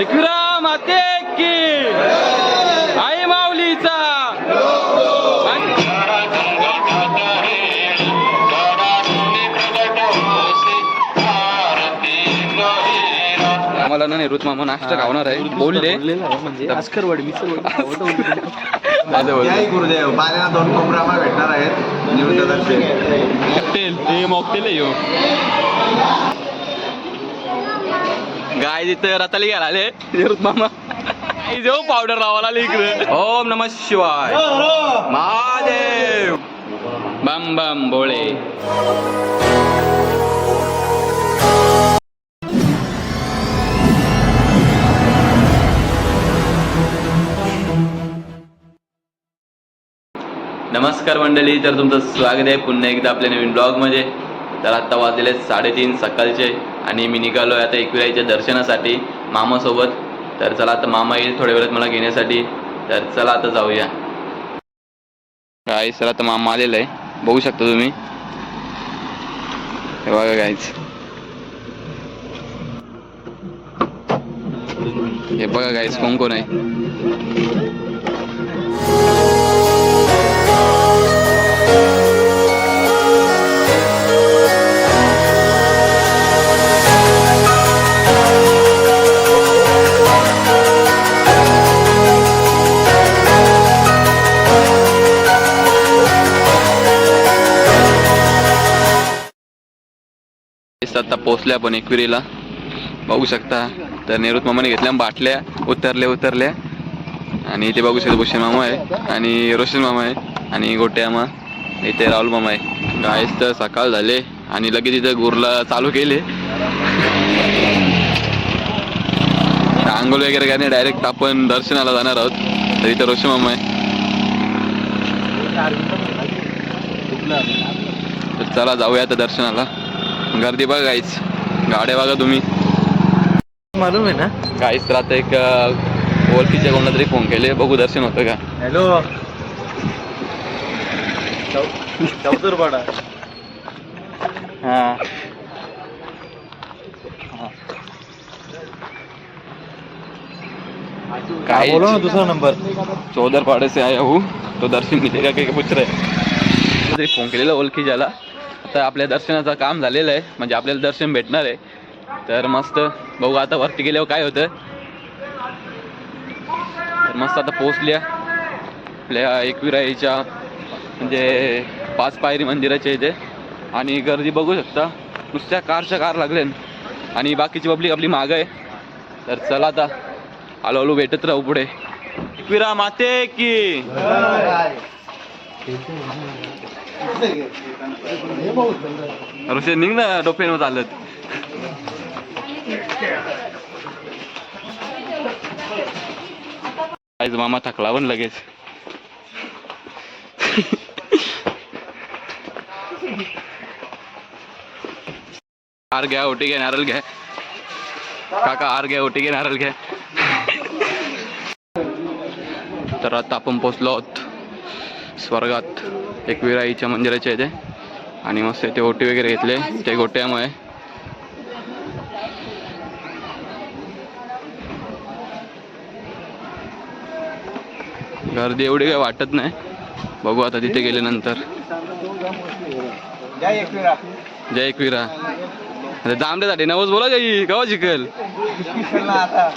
एकविरा माते की। आई माऊलीचा। आम्हाला ना निवृत्त मामा नाश्ता खावणार आहे. बोलले म्हणजे अस्करवाडी मिसळवाडी जय गुरुदेव. पाण्याला दोन कोंबड्या भेटणार आहेत. मॉकटेल हे मॉकटेल आहे. गाय तिथं रताली घ्यायला आले निवृत्त मामा देऊ पावडर लावायला आले इकडे. ओम नम शिवाय. महादेव. बम बम बोळे नमस्कार मंडळी तर तुमचं स्वागत आहे पुन्हा एकदा आपल्या नवीन ब्लॉगमध्ये तर आत्ता वाजलेले साडेतीन सकाळचे. आणि मी निघालो आहे आता एकविराईच्या दर्शनासाठी मामासोबत. तर चला आता मामा येईल थोड्या वेळात मला घेण्यासाठी. तर चला आता जाऊया. काय सर आता मामा आलेला आहे. बघू शकता तुम्ही. हे बघा गाईच हे बघा गाईस कोण कोण आहे? पोचल्या आपण एकविरीला. बघू शकता. तर नेहरू मामाने घेतल्या बाटल्या उतरल्या उतरल्या. आणि इथे बघू शकता भूषण मामा आहे आणि रोशन मामा आहे आणि गोट्यामा इथे राहुल मामा आहे. गायस तर सकाळ झाले आणि लगेच इथं गुरला चालू केले. आंघोळ वगैरे काय नाही डायरेक्ट आपण दर्शनाला जाणार आहोत. तर इथं रोशन मामा आहे. तर चला जाऊया आता दर्शनाला. गर्दी बघा गाड्या बघा तुम्ही. मालूम आहे ना? काहीच तर आता एक ओळखीच्या कोणाला तरी फोन केले. बघू दर्शन होतं का? हॅलो. चौतरपाडा हा. काय बोलो ना दुसरा नंबर. चौदर पाड़े से आया हूँ तो दर्शन मिलेगा की पूछ रहे तरी फोन केलेला ओळखीच्याला. तर आपल्या दर्शनाचं काम झालेलं आहे. म्हणजे आपल्याला दर्शन भेटणार आहे. तर मस्त बघू आता वरती गेल्यावर काय होतं. तर मस्त आता पोचल्या आपल्या एकविराईच्या म्हणजे पाच पायरी मंदिराच्या इथे. आणि गर्दी बघू शकता. नुसत्या कारच्या कार लागल्या आणि बाकीची पब्लिक आपली मागं आहे. तर चला आता. हळूहळू भेटत राहू पुढे. एकविरा माते की. ऋषी निघ ना डोपेन चालत. आज मामा थकला पण लगेच. आर घ्या ओटी घ्या नारळ घ्या. काका आर घ्या ओटी घ्या नारळ घ्या. तर आता आपण पोचलो आहोत. स्वर्गात एकविराईच्या मंदिराच्या इथे आणि मस्त ते ओटी वगैरे घेतले ते गोट्यामुळे. गर्दी एवढी काही वाटत नाही. बघू आता तिथे गेल्यानंतर. जय एकविरा. जय एकविरा. अरे जांभल्यासाठी नवस बोला जाई कवा शिकल? आता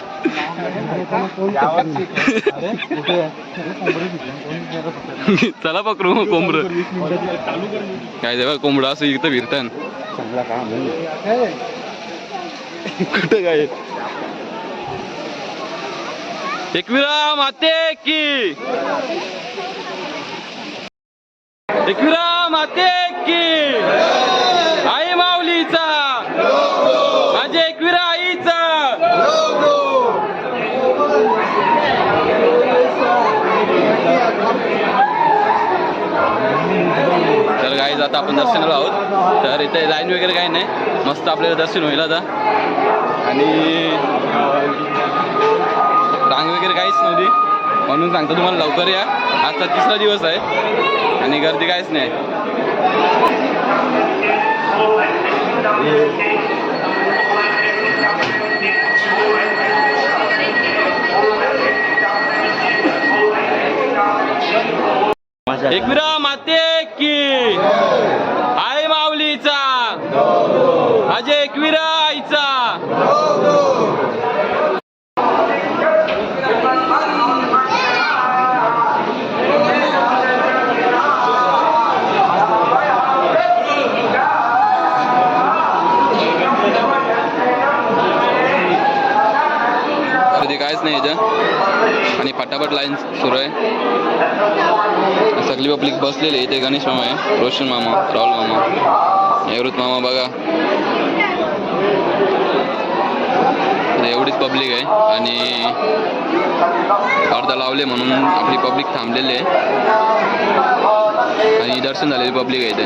चला पकडू कोंबड. काय तेव्हा कोंबडा असं इथं फिरतान. कुठं काय? एकविरा माते की. एकविरा माते की. आता आपण दर्शनाला आहोत. तर इथे लाईन वगैरे काही नाही. मस्त आपल्याला दर्शन होईल आता. आणि रांग वगैरे काहीच नव्हती. म्हणून सांगतो तुम्हाला लवकर या. आजचा तिसरा दिवस आहे. आणि गर्दी काहीच नाही. एक मिरा माते की. अजय एकविरा आईचा कधी कायच नाही याच्या आणि फटाफट लाईन सुरू आहे. सगळी पब्लिक बसलेली आहे इथे गणेश मामा आहे रोशन मामा राहुल मामा निवृत्त मामा बघा. म्हणजे एवढीच पब्लिक आहे. आणि अर्धा लावले म्हणून आपली पब्लिक थांबलेली आहे. आणि दर्शन झालेली पब्लिक आहे इथे.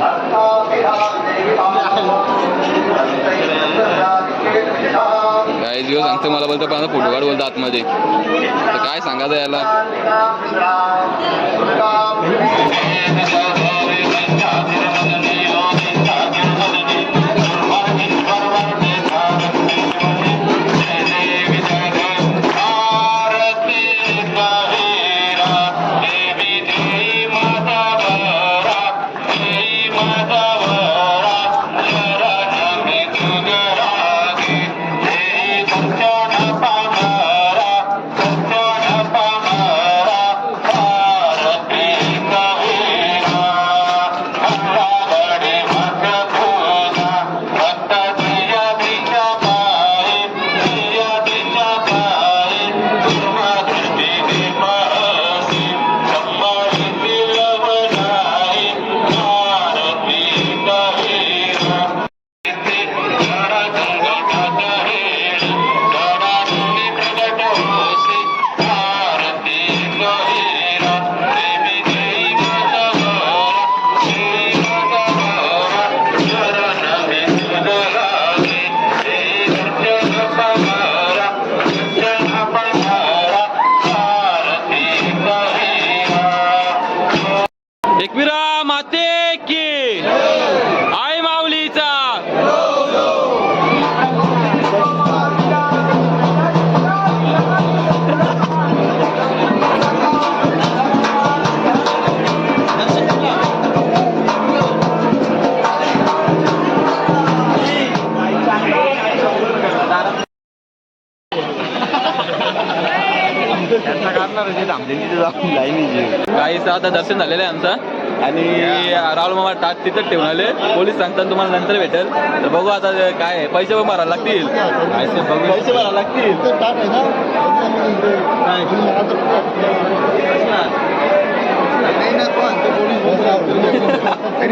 काय दिवस सांगतो मला बोलतो पण फोटो बोलतो आतमध्ये. तर काय सांगायचं याला? थांबते तिथे जाऊन लाईनीचे काहीच आता दर्शन झालेलं आहे आमचं. आणि राहुल मामा टाट तिथं ठेवून आले. पोलीस सांगतात तुम्हाला नंतर भेटेल. तर बघू आता काय. पैसे पण भरायला लागतील. पैसे बघू पैसे भरायला लागतील.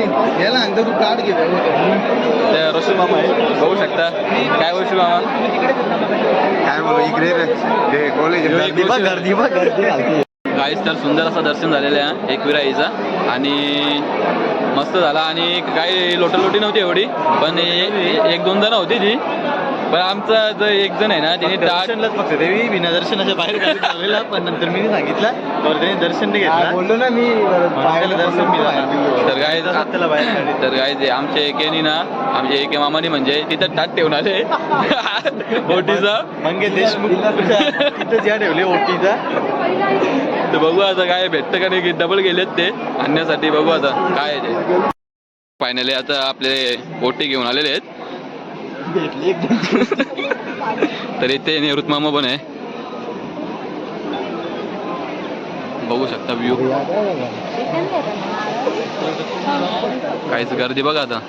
याला सांगतो तू कार्ड घे ते रसूल मामा आहे. बघू शकता. काय रसूल मामा? काय बोलू इकडे रे. कॉलेज गर्दी बघ, गर्दी बघ गर्दी घालते काहीच तर सुंदर असं दर्शन झालेलं आहे एकविराईचा आणि मस्त झाला. आणि काही लोटालोटी नव्हती एवढी पण एक दोन जण होती ती. पण आमचा जो एक जण आहे ना त्याने दर्शनलाच फक्त देवी बिना दर्शनाच्या बाहेर पण नंतर मी सांगितलं तर त्याने दर्शन नाही घेतलं बोललो ना मी दर्शन मी तर काय त्याला बाहेर काढलं. तर काय ते आमच्या एकेनी ना आमच्या एके मामानी म्हणजे तिथं टाट ठेवून आले. बोटीचा मंगेश देशमुख. तिथं ज्या ठेवले ओटीचा. तर बघू आता काय भेटतं का नाही डबल गेलेत ते आणण्यासाठी. बघू आता काय आहे ते. फायनली आता आपले ओटी घेऊन आलेले आहेत. तर इथे निवृत्त मामा पण आहे. बघू शकता व्ह्यू काहीच गर्दी बघा आता.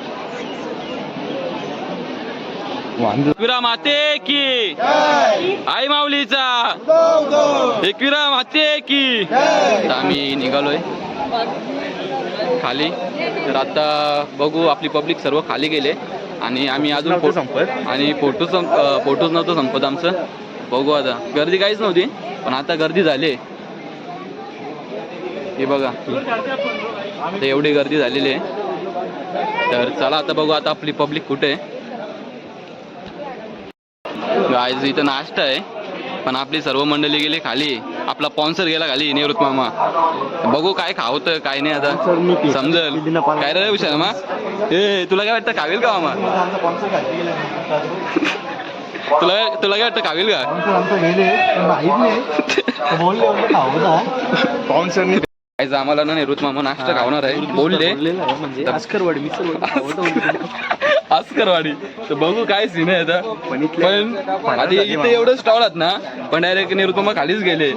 एकविरा माते की. आई माऊलीचा. एकविरा माते की. आम्ही निघालोय. खाली. तर आता बघू आपली पब्लिक सर्व खाली गेले. आणि आम्ही अजून नव्हतं फो- संपत. आणि फोटो संप फोटोच नव्हतं संपत आमचं. बघू आता. गर्दी काहीच नव्हती. पण आता गर्दी झाली. हे बघा. आता एवढी गर्दी झालेली आहे. तर चला आता बघू आता आपली पब्लिक कुठे आहे. गायज इथं नाश्ता आहे. पण आपली सर्व मंडळी गेली खाली. आपला स्पॉन्सर गेला खाली निवृत्त मामा. बघू काय खावतं काय नाही आता. समजल. काय रे विषय मा ए तुला काय वाटतं खावेल का मामा? तुला तुला काय वाटतं खावेल का? आज आम्हाला ना निवृत्त मामा नाश्ता खावणार आहे. बोलले म्हणजे अस्करवाडी आस्करवाडी. तर बघू काय सीन आहे आता. पण आधी इथे एवढं स्टॉल आहेत ना पण डायरेक्ट निवृत्त मामा खालीच गेले.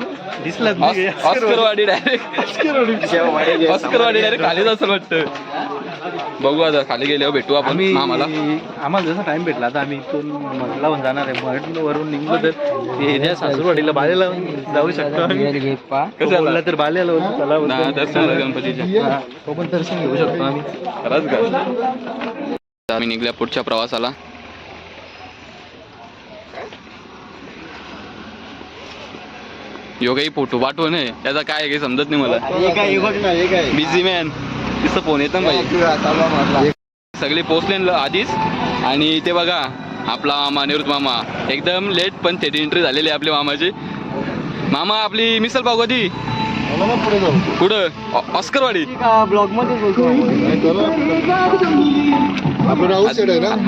दिसलात ऑस- ऑस्करवाडी डायरेक्ट ऑस्करवाडी डायरेक्ट खालीच असं वाटतं. बघू आता खाली गेल्यावर भेटू आपण. आम्ही मामाला आम्हाला जसा टाइम भेटला आता आम्ही इथून मधलावून जाणार आहे. मध वरून निघलो तर ते एरिया सासूरवाडीला बालेला जाऊ शकतो आम्ही. कसं बोलला तर बालेला होतो चला ना बोलतो. दर्शन झालं गणपतीच्या. हा, तो पण दर्शन घेऊ शकतो आम्ही. खरंच का? आम्ही निघल्या पुढच्या प्रवासाला. यो काही फोटो पाठव नाही त्याचा काय आहे काही समजत नाही मला. बिझी मॅन तिथं फोन येत ना सगळे पोचले न आधीच. आणि ते बघा आपला मामा निवृत्त मामा. एकदम लेट पण थेट एंट्री झालेली आहे आपल्या मामाची. मामा आपली मिसल पाव कधी? कुठं? ऑस्करवाडी. ब्लॉगमध्ये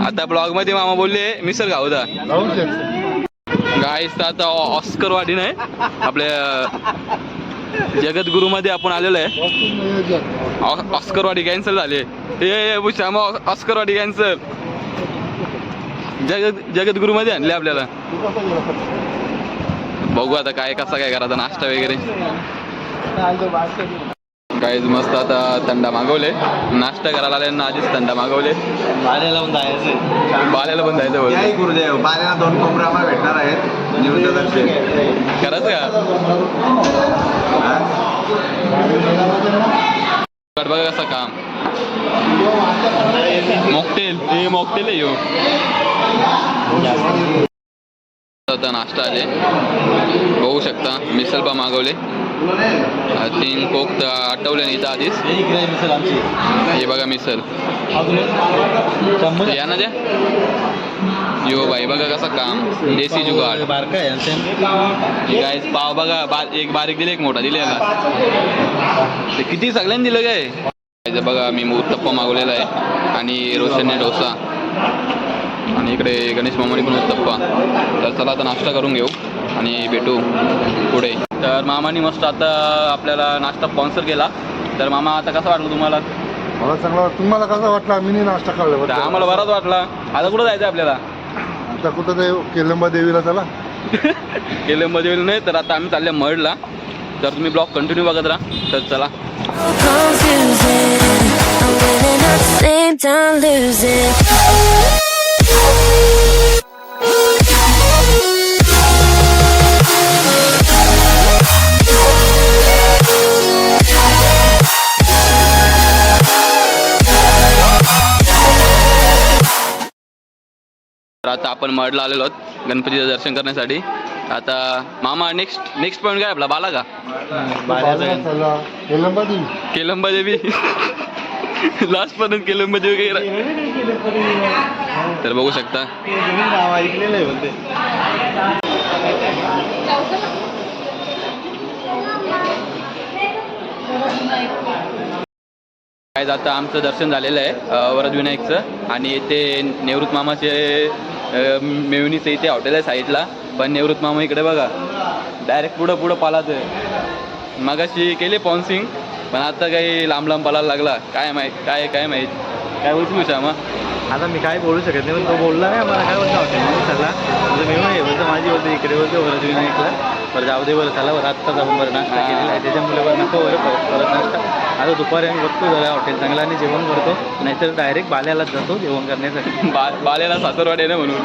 आता ब्लॉगमध्ये मामा बोलले मिसल खाऊ दा. गाईस तर आता ऑस्कर ऑस्करवाडी नाही आपल्या जगद्गुरु मध्ये आपण आलेलो आहे. ऑस्करवाडी कॅन्सल झाले. हे श्यामा ऑ- ऑस्करवाडी कॅन्सल जगत जगद्गुरु मध्ये आणले आपल्याला. बघू आता काय कसा काय करायचा नाश्ता वगैरे. काय मस्त आता थंडा मागवले. नाश्ता करायला आले आधीच थंडा मागवले. बालेला लावून जायचं. बाल्याला पण जायचं बोलतो. बाल्याला दोन कोंबड्या भेटणार आहेत. निवृत्त दर्शन खरंच का? हा? बघा कसं काम. मॉकटेल. हे मॉकटेल आहे. आता नाश्ता आले. बघू शकता. मिसल पा मागवले. तीन कोक तर आठवले नाही इथं आधीच. हे बघा मिसल या ना द्या यो बाई बघा कसं काम. देसी जुगाड. बारका हे काय पाव बघा बा एक बारीक दिले एक मोठा दिले ते किती सगळ्यांनी दिलं काय? बघा मी उत्तप्पा मागवलेला आहे. आणि रोशनने डोसा. आणि इकडे गणेश मामाने पण उत्तप्पा तर चला आता नाश्ता करून घेऊ. आणि भेटू पुढे. तर मामाने मस्त आता आपल्याला नाश्ता स्पॉन्सर केला. तर मामा आता कसा वाटलं तुम्हाला? मला चांगला वाटतं तुम्हाला कसा वाटला? मी नाही नाश्ता तर आम्हाला बराच वाटला. आता कुठं जायचं आपल्याला? आता कुठं ते केलंबा देवीला चला. गेले मध्ये नाही तर आता आम्ही चालल्या मडला. तर तुम्ही ब्लॉग कंटिन्यू बघत राहा. तर चला. I'm losing. तर आता आपण मडला आलेलो आहोत गणपतीचं दर्शन करण्यासाठी. आता मामा नेक्स्ट नेक्स्ट पॉईंट काय आपला? बाला का? केलंबा देवी लास्ट पर्यंत केलंबा देवी काही तर बघू शकता. काय आता आमचं दर्शन झालेलं आहे वरदविनायकचं आणि ते निवृत्त मामाचे मेवणीचं इथे हॉटेल आहे साईडला. पण निवृत्त मामा इकडे बघा. डायरेक्ट पुढं पुढं पालाचं मगाशी केली पॉन्सिंग पण आता काही लांब लांब पाला लागला. काय माहीत काय काय माहीत. काय बोलतो श्यामा आता मी काय बोलू शकत नाही पण तो बोलला नाही मला काय बोलतो हॉटेल म्हणून चला म्हणजे बोलतो माझी बोलतो इकडे बोलतो वरद विनायकला बरं जाऊ दे बरं चला बरं आत्ता जाऊन बरं नाश्ता. केलेला आहे त्याच्यामुळे बरं नको बरं परत परत नाश्ता. आता दुपारी आम्ही बघतो जरा हॉटेल चांगला आणि जेवण करतो नाहीतर डायरेक्ट बाल्यालाच जातो जेवण करण्यासाठी. बा बालेला सासरवाडी आहे ना म्हणून.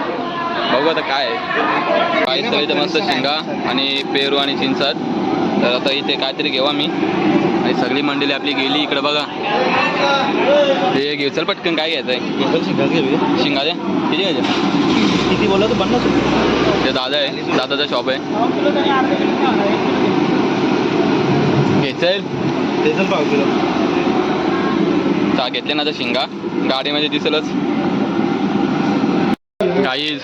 बघू आता काय आहे. काय तर इथं मस्त शेंगा आणि पेरू आणि चिंचात. तर आता इथे काहीतरी घेऊ मी आणि सगळी मंडळी आपली गेली इकडे बघा. ते घेऊ चल पटकन काय घ्यायचं आहे टेबल शिकायला घेऊया शिंगा द्या किती घ्यायच्या किती बोलला तर पन्नास ते दादा आहे दादाचा शॉप आहे. घे चल ते चल पाव किलो. चा घेतले ना तर शिंगा. गाडीमध्ये दिसेलच. गाईज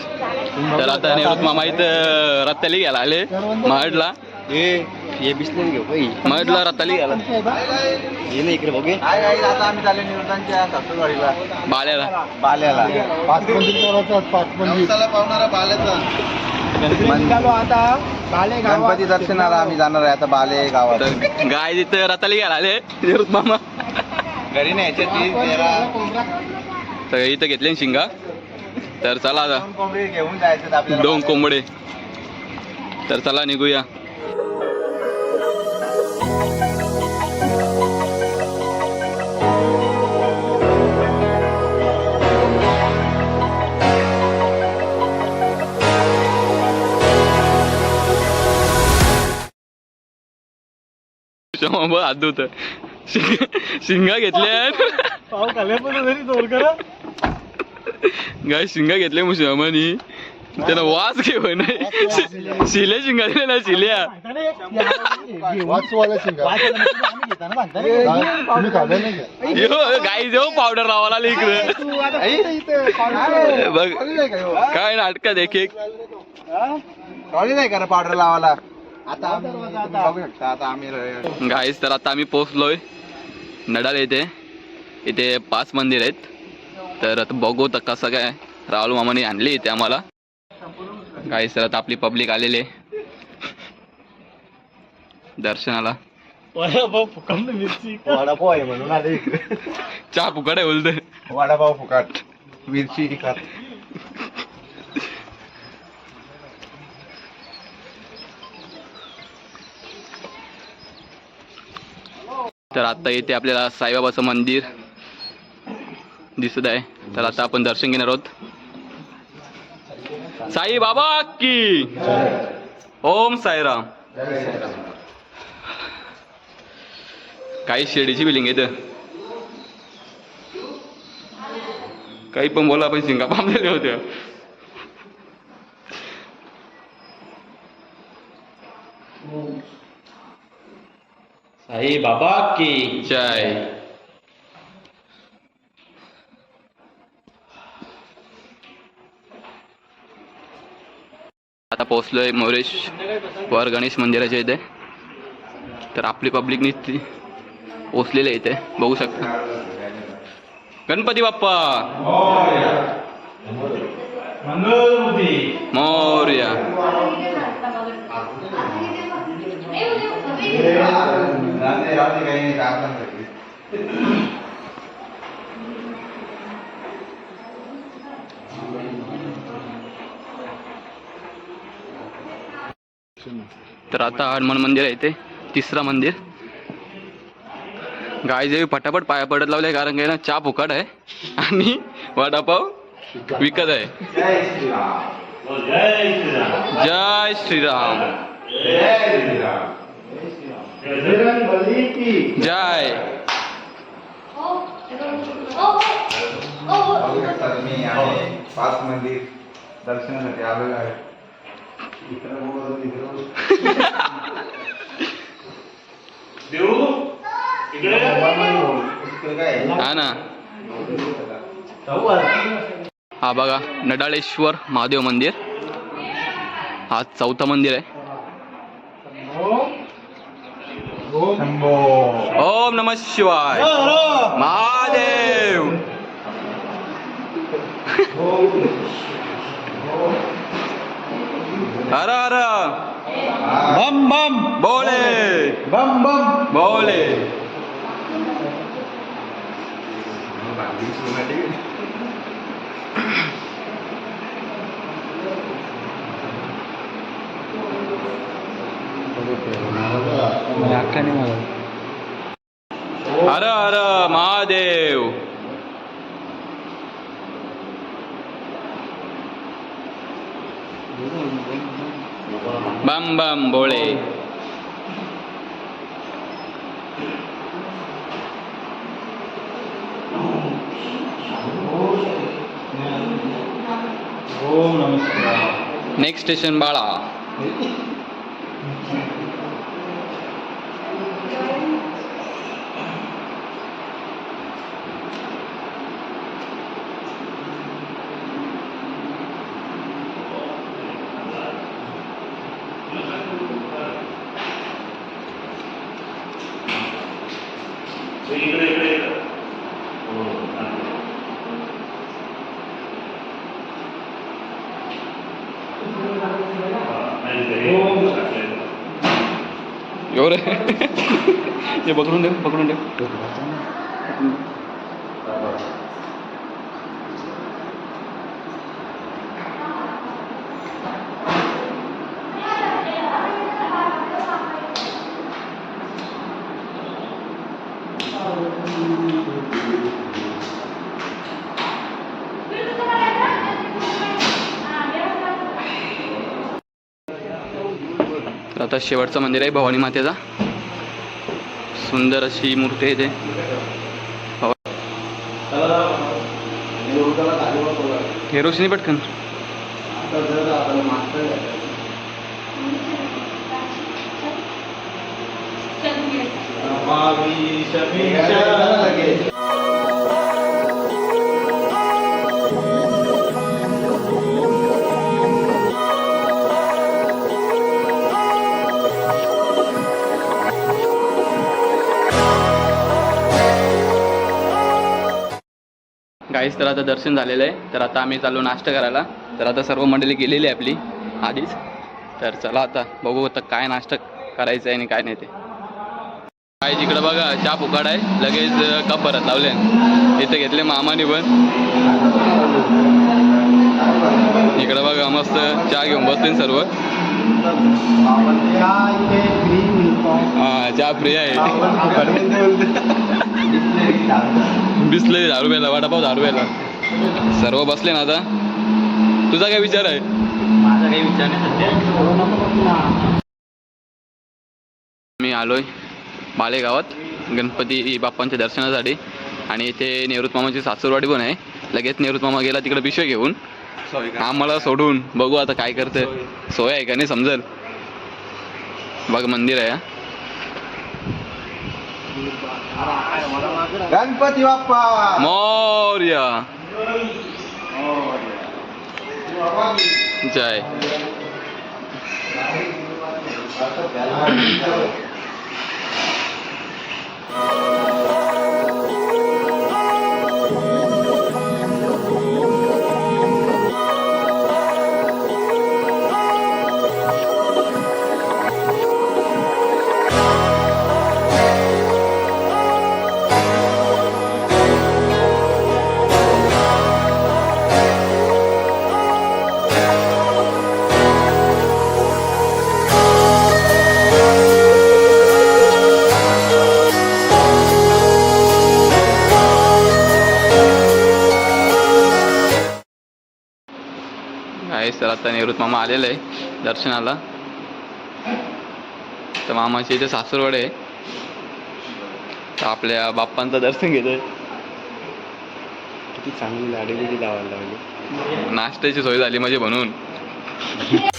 तर आता निवृत्त मामा इथं रत्ताली घ्यायला आले महडला बिस्लरी घेऊ महडला रत्ताली इकडे बघे. आता आम्ही चालले निवृत्तांच्या सासूरवाडीला. बाल्याला. बाल्याला. पाच करायचं पाच पावणारा बाल्याचा. गणपती दर्शनाला आम्ही जाणार आहे आता बाले गावात. गाय तिथे रताली घ्यायला आले. निरुत मामा घरी नाही तेरा इथं घेतले ना शिंगा. तर चला आता. दोन कोंबडी घेऊन जायचं आपल्याला. दोन कोंबडे. तर चला निघूया. बघ, हात धुत शिंगा घेतल्या पाव खाल्ल्यापासून तरी जोर करा. गाय शिंगा घेतले मुसलमानी त्याला वास घेऊन शिले शिंगा दिले ना शिल्या. नाही गाई जेव पावडर लावायला इकडे. बघ. काय नाटकात एक. एक कॉलेज आहे का पावडर लावायला? आता आम्ही आम्ही गाईस तर आता आम्ही पोचलोय नडाल येथे. इथे पाच मंदिर आहेत. तर आता बघू तर कसं काय राहुल मामाने आणली इथे आम्हाला. गाईस तर आता आपली पब्लिक आलेली आहे. दर्शनाला. वडापाव फुकंड मिरची. वडापाव आहे म्हणून आले. इकडे चहा फुकट आहे बोलते वडापाव फुकाट. मिरची तर आता इथे आपल्याला साईबाबाचं मंदिर दिसत आहे. तर आता आपण दर्शन घेणार आहोत. साई बाबा की! ओम साईराम. काही शेडीची बिलिंग येत काही पण बोला पण शिंगा पामलेले होत्या. साई बाबा की जय। आता पोहोचलोय मोरेश वर गणेश मंदिराच्या इथे. तर आपली पब्लिक ती पोचलेली इथे. बघू शकता. गणपती बाप्पा! मोर्या राहते राहते काही नाही आपण सगळे तर आता हनुमान मंदिर आहे ते तिसरा मंदिर. गाय जेवी फटाफट पाया पडत लावले कारण काय ना चहा फुकट आहे आणि वडापाव विकत आहे. जय श्रीराम जय श्रीराम जय श्रीराम. जय. बघू शकता तुम्ही आम्ही पाच मंदिर दर्शनासाठी आलेलो आहे इकडं काय हा ना. हा बघा नडाळेश्वर महादेव मंदिर. हा चौथं मंदिर आहे. ओम नम शिवाय महादेव हर हर बम बम बोले बम बम बोले ಹರ ಹರ ಮಹಾದೇವ್ ಬಂ ಬಂ ಬೋಳೆ. ನೆಕ್ಸ್ಟ್ ಸ್ಟೇಷನ್ ಬಾಳ. 저기 그래 그래. 어, 안 돼. 요래 얘 뭐 먹으는데요? 먹으는데요? 뭐 तर आता शेवटचं मंदिर आहे भवानी मातेचा. सुंदर अशी मूर्ती आहे ते. हे रोशनी पटकन. गाईस तर आता दर्शन झालेलं आहे. तर आता आम्ही चाललो नाश्ता करायला. तर आता सर्व मंडळी गेलेली आहे आपली आधीच. तर चला आता बघू आता काय नाश्ता करायचं आहे आणि काय नाही ते. काय तिकडं बघा चहा फुकाड आहे. लगेच कप परत लावले. इथे घेतले मामाने पण. इकडं बघा मस्त चहा घेऊन बसले ना सर्व हा चहा फ्री आहे. बिसले दहा रुपयाला वडापाव दहा रुपयाला सर्व बसले ना आता. तुझा काय विचार आहे? माझा काही विचार नाही मी आलोय बालेगावात गणपती बाप्पांच्या दर्शनासाठी. आणि इथे नेहरू मामाची सासूरवाडी पण आहे. लगेच नेहरू मामा गेला तिकडे पिशवे घेऊन. आम्हाला सोडून बघू आता काय करते सोय. आहे का नाही समजेल? बघ मंदिर आहे. गणपती बाप्पा मोर्या जय आहे तर आता निवृत्त मामा आलेला आहे दर्शनाला. तर मामाची इथे सासूरवाडे आहे. तर आपल्या बाप्पांचं दर्शन घेतोय. किती चांगली लाडी बिडी लावायला लावली नाश्त्याची सोय झाली म्हणजे म्हणून.